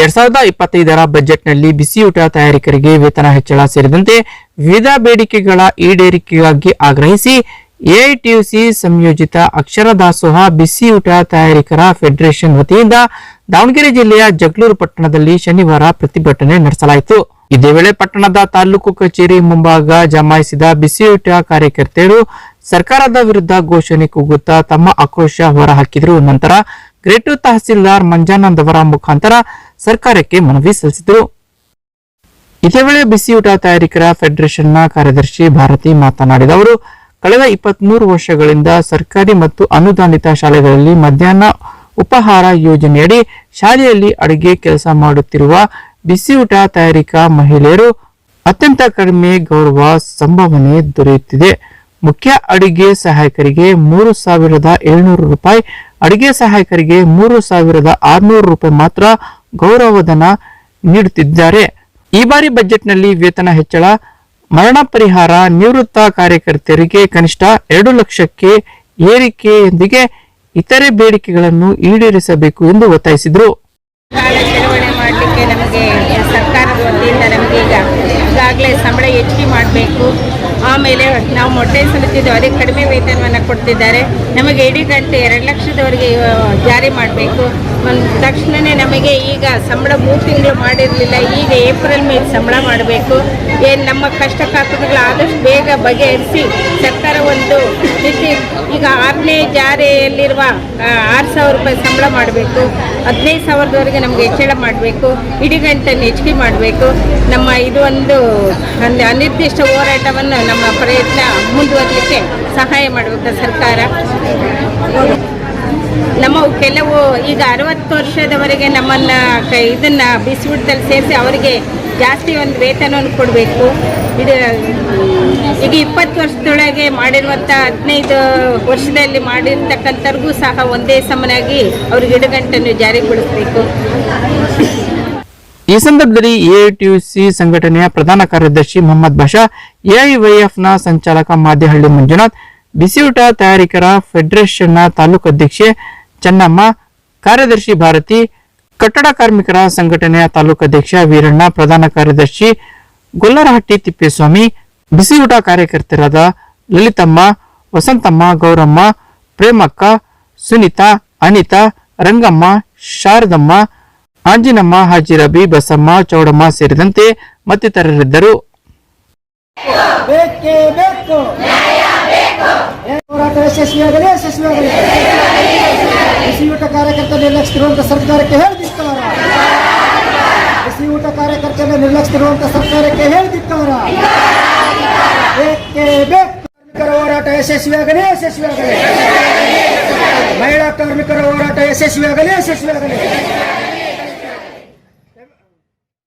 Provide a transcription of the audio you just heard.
ಎರಡ್ ಸಾವಿರದ ಇಪ್ಪತ್ತೈದರ ಬಜೆಟ್ನಲ್ಲಿ ಬಿಸಿಯೂಟ ತಯಾರಿಕರಿಗೆ ವೇತನ ಹೆಚ್ಚಳ ಸೇರಿದಂತೆ ವಿವಿಧ ಬೇಡಿಕೆಗಳ ಈಡೇರಿಕೆಗಾಗಿ ಆಗ್ರಹಿಸಿ ಎಐಟಿಯುಸಿ ಸಂಯೋಜಿತ ಅಕ್ಷರ ದಾಸೋಹ ಬಿಸಿಯೂಟ ತಯಾರಿಕರ ಫೆಡರೇಷನ್ ವತಿಯಿಂದ ದಾವಣಗೆರೆ ಜಿಲ್ಲೆಯ ಜಗಳೂರು ಪಟ್ಟಣದಲ್ಲಿ ಶನಿವಾರ ಪ್ರತಿಭಟನೆ ನಡೆಸಲಾಯಿತು. ಇದೇ ವೇಳೆ ಪಟ್ಟಣದ ತಾಲೂಕು ಕಚೇರಿ ಮುಂಭಾಗ ಜಮಾಯಿಸಿದ ಬಿಸಿಯೂಟ ಕಾರ್ಯಕರ್ತೆಯರು ಸರ್ಕಾರದ ವಿರುದ್ಧ ಘೋಷಣೆ ಕೂಗುತ್ತಾ ತಮ್ಮ ಆಕ್ರೋಶ ಹೊರಹಾಕಿದರು. ನಂತರ ಗ್ರೇಟು ತಹಸೀಲ್ದಾರ್ ಮಂಜಾನಂದ್ ಅವರ ಮುಖಾಂತರ ಸರ್ಕಾರಕ್ಕೆ ಮನವಿ ಸಲ್ಲಿಸಿದರು. ಇದೇ ವೇಳೆ ಬಿಸಿಯೂಟ ತಯಾರಿಕರ ಫೆಡರೇಷನ್ನ ಕಾರ್ಯದರ್ಶಿ ಭಾರತಿ ಮಾತನಾಡಿದ ಅವರು, ಕಳೆದ ಇಪ್ಪತ್ಮೂರು ವರ್ಷಗಳಿಂದ ಸರ್ಕಾರಿ ಮತ್ತು ಅನುದಾನಿತ ಶಾಲೆಗಳಲ್ಲಿ ಮಧ್ಯಾಹ್ನ ಉಪಹಾರ ಯೋಜನೆಯಡಿ ಶಾಲೆಯಲ್ಲಿ ಅಡುಗೆ ಕೆಲಸ ಮಾಡುತ್ತಿರುವ ಬಿಸಿಯೂಟ ತಯಾರಿಕಾ ಮಹಿಳೆಯರು ಅತ್ಯಂತ ಕಡಿಮೆ ಗೌರವ ಸಂಭಾವನೆ ದೊರೆಯುತ್ತಿದೆ. ಮುಖ್ಯ ಅಡಿಗೆ ಸಹಾಯಕರಿಗೆ ಮೂರು ಸಾವಿರದ ಏಳ್ನೂರು ರೂಪಾಯಿ, ಅಡಿಗೆ ಸಹಾಯಕರಿಗೆ ಮೂರು ಸಾವಿರದ ಆರುನೂರು ರೂಪಾಯಿ ಮಾತ್ರ ಗೌರವಧನ ನೀಡುತ್ತಿದ್ದಾರೆ. ಈ ಬಾರಿ ಬಜೆಟ್ನಲ್ಲಿ ವೇತನ ಹೆಚ್ಚಳ, ಮರಣ ಪರಿಹಾರ, ನಿವೃತ್ತ ಕಾರ್ಯಕರ್ತರಿಗೆ ಕನಿಷ್ಠ ಎರಡು ಲಕ್ಷಕ್ಕೆ ಏರಿಕೆಯೊಂದಿಗೆ ಇತರೆ ಬೇಡಿಕೆಗಳನ್ನು ಈಡೇರಿಸಬೇಕು ಎಂದು ಒತ್ತಾಯಿಸಿದರು. ಈಗಾಗಲೇ ಸಂಬಳ ಹೆಚ್ಚಿಗೆ ಮಾಡಬೇಕು. ಆಮೇಲೆ ನಾವು ಮೊಟ್ಟೆ ಸಲ್ಲಿಸಿದ್ದು ಅದಕ್ಕೆ ಕಡಿಮೆ ವೇತನವನ್ನು ಕೊಡ್ತಿದ್ದಾರೆ. ನಮಗೆ ಇಡೀ ಗಂಟೆ ಎರಡು ಲಕ್ಷದವರೆಗೆ ಜಾರಿ ಮಾಡಬೇಕು. ತಕ್ಷಣವೇ ನಮಗೆ ಈಗ ಸಂಬಳ ಮೂರು ತಿಂಗಳು ಮಾಡಿರಲಿಲ್ಲ. ಈಗ ಏಪ್ರಿಲ್ ಮೇಲೆ ಸಂಬಳ ಮಾಡಬೇಕು. ಏನು ನಮ್ಮ ಕಷ್ಟ ಆದಷ್ಟು ಬೇಗ ಬಗೆಹರಿಸಿ ಸರ್ಕಾರ ಒಂದು ರೀತಿ ಈಗ ಆರನೇ ಜಾರಿಯಲ್ಲಿರುವ ಆರು ಸಾವಿರ ರೂಪಾಯಿ ಸಂಬಳ ಮಾಡಬೇಕು, ಹದಿನೈದು ಸಾವಿರದವರೆಗೆ ನಮಗೆ ಹೆಚ್ಚಳ ಮಾಡಬೇಕು, ಇಡೀ ಗಂಟನ್ನು ಹೆಚ್ಚಿಗೆ ಮಾಡಬೇಕು, ನಮ್ಮ ಇದು ಒಂದು ಅನಿರ್ದಿಷ್ಟ ಹೋರಾಟವನ್ನು ನಮ್ಮ ಪ್ರಯತ್ನ ಮುಂದುವರಲಿಕ್ಕೆ ಸಹಾಯ ಮಾಡಬೇಕು ಸರ್ಕಾರ. ನಮ್ಮ ಕೆಲವು, ಈಗ ಅರವತ್ತು ವರ್ಷದವರೆಗೆ ನಮ್ಮನ್ನು ಇದನ್ನು ಬಿಸಿಬಿಡ್ತಲ್ಲಿ ಸೇರಿಸಿ ಅವರಿಗೆ ಜಾಸ್ತಿ ಒಂದು ವೇತನವನ್ನು ಕೊಡಬೇಕು. ಇದು, ಈಗ ಇಪ್ಪತ್ತು ವರ್ಷದೊಳಗೆ ಮಾಡಿರುವಂಥ ಹದಿನೈದು ವರ್ಷದಲ್ಲಿ ಮಾಡಿರ್ತಕ್ಕಂಥವ್ರಿಗೂ ಸಹ ಒಂದೇ ಸಮನಾಗಿ ಅವ್ರಿಗೆ ಇಡಗಂಟನ್ನು ಜಾರಿಗೊಳಿಸಬೇಕು ಈ ಸಂದರ್ಭದಲ್ಲಿ ಎಐಟಿಯುಸಿ ಸಂಘಟನೆಯ ಪ್ರಧಾನ ಕಾರ್ಯದರ್ಶಿ ಮೊಹಮ್ಮದ್ ಬಾಷಾ ಎಐವೈಎಫ್ನ ಸಂಚಾಲಕ ಮಾದೇಹಳ್ಳಿ ಮಂಜುನಾಥ್, ಬಿಸಿಯೂಟ ತಯಾರಿಕರ ಫೆಡರೇಷನ್ನ ತಾಲೂಕು ಅಧ್ಯಕ್ಷೆ ಚೆನ್ನಮ್ಮ, ಕಾರ್ಯದರ್ಶಿ ಭಾರತಿ ಕಟ್ಟಡ ಕಾರ್ಮಿಕರ ಸಂಘಟನೆಯ ತಾಲೂಕಾಧ್ಯಕ್ಷ ವೀರಣ್ಣ, ಪ್ರಧಾನ ಕಾರ್ಯದರ್ಶಿ ಗೊಲ್ಲರಹಟ್ಟಿ ತಿಪ್ಪೇಸ್ವಾಮಿ ಬಿಸಿಯೂಟ ಕಾರ್ಯಕರ್ತರಾದ ಲಲಿತಮ್ಮ, ವಸಂತಮ್ಮ, ಗೌರಮ್ಮ, ಪ್ರೇಮಕ್ಕ, ಸುನೀತಾ, ಅನಿತಾ, ರಂಗಮ್ಮ, ಶಾರದಮ್ಮ, ಆಂಜಿನಮ್ಮ, ಹಾಜಿರಬಿ, ಬಸಮ್ಮ, ಚೌಡಮ್ಮ ಸೇರಿದಂತೆ ಮತ್ತಿತರರಿದ್ದರು. ಹೋರಾಟ ಯಶಸ್ವಿಯಾಗಲಿ. ಯಶಸ್ವಿಯಾಗಲಿ ಊಟ ಕಾರ್ಯಕರ್ತರ ನಿರ್ಲಕ್ಷಿಸಿರುವಂತ ಸರ್ಕಾರಕ್ಕೆ ಹೇಳ್ತಿರ್ತಾರ ಬಿಸಿ ಊಟ ಕಾರ್ಯಕರ್ತರ ನಿರ್ಲಕ್ಷಿಸಿರುವಂತ ಸರ್ಕಾರಕ್ಕೆ ಹೇಳಿದಿಕ್ಕವರ ಬೇಕೇ ಬೇಕು? ಕಾರ್ಮಿಕರ ಹೋರಾಟ ಯಶಸ್ವಿಯಾಗಲಿ ಯಶಸ್ವಿಯಾಗಲಿ. ಮಹಿಳಾ ಕಾರ್ಮಿಕರ ಹೋರಾಟ ಯಶಸ್ವಿಯಾಗಲಿ ಯಶಸ್ವಿಯಾಗಲಿ.